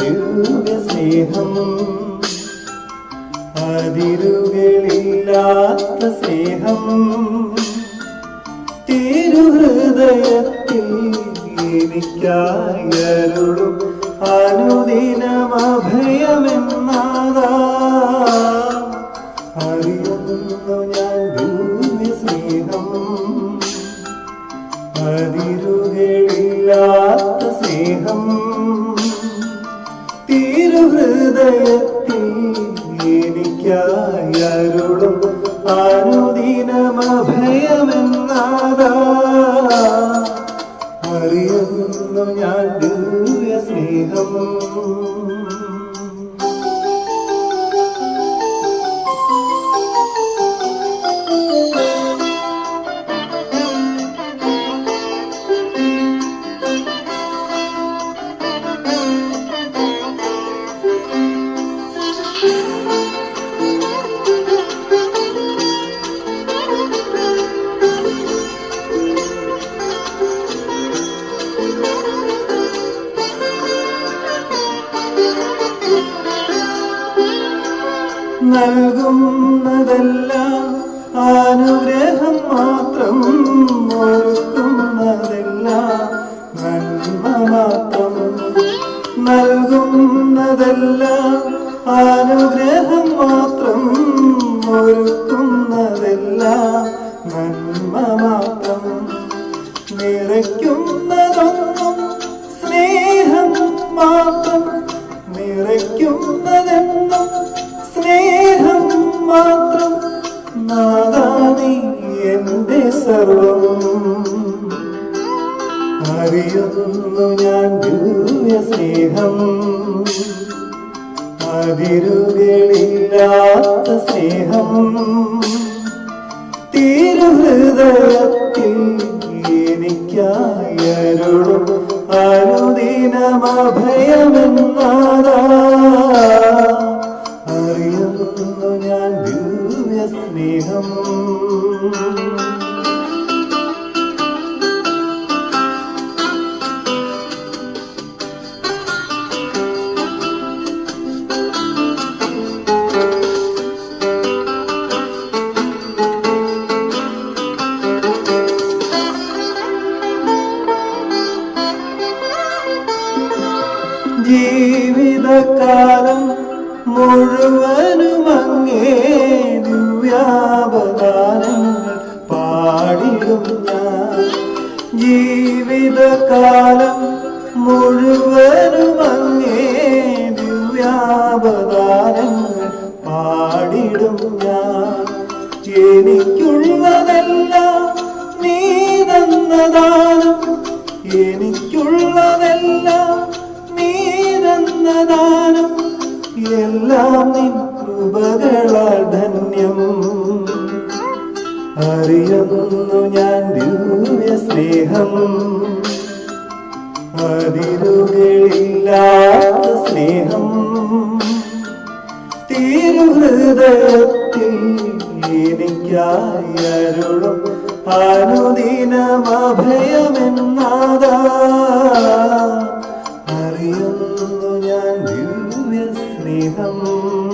ദിവ്യ സ്നേഹം അതിരുകളില്ലാത്ത സ്നേഹം. തിരുഹൃദയത്തിൽ എനിക്കായരുളും അനുദിനം അറിയുന്നു ഞാൻ ദിവ്യസ്നേഹം. അതിരുകളില്ലാത്ത സ്നേഹം. തിരുഹൃദയത്തിൽ എനിക്കായരുളും അനുദിനമഭയമെന്നാതാ അറിയുന്നു ഞാൻ ദിവ്യ സ്നേഹം നൽകുന്നതെല്ലാം അനുഗ്രഹം മാത്രം ഒരുക്കുന്നതെല്ലാം നന്മ മാത്രം. നൽകുന്നതെല്ലാം അനുഗ്രഹം മാത്രം ഒരുക്കുന്നതെല്ലാം നന്മ മാത്രം. നിറയ്ക്കുന്നതൊന്നും സർവം. അറിയുന്നു ഞാൻ ദിവ്യ സ്നേഹം. അതിരുകളില്ലാത്ത സ്നേഹം. തിരുഹൃദയത്തിൽ അനുദിനമഭയമെന്നാതാ അറിയുന്നു ജീവിതകാലം മുഴുവനും അങ്ങേ ദിവ്യാപദാനങ്ങൾ പാടിടും ഞാൻ. ജീവിതകാലം മുഴുവനും അങ്ങേ ദിവ്യാപദാനങ്ങൾ പാടിടും ഞാൻ. എനിക്കുള്ളതെല്ലാം നീ തന്നതാണ് എനിക്കുള്ളതെല്ലാം നിൻ കൃപകളാൽ ധന്യം. അറിയുന്നു ഞാൻ ദിവ്യ സ്നേഹം. അതിരുകളില്ലാത്ത സ്നേഹം തിരുഹൃദയത്തിൽ എനിക്കായരുളും അനുദിനമഭയമെന്നാതാ അറിയുന്നു ഞാൻ ذنب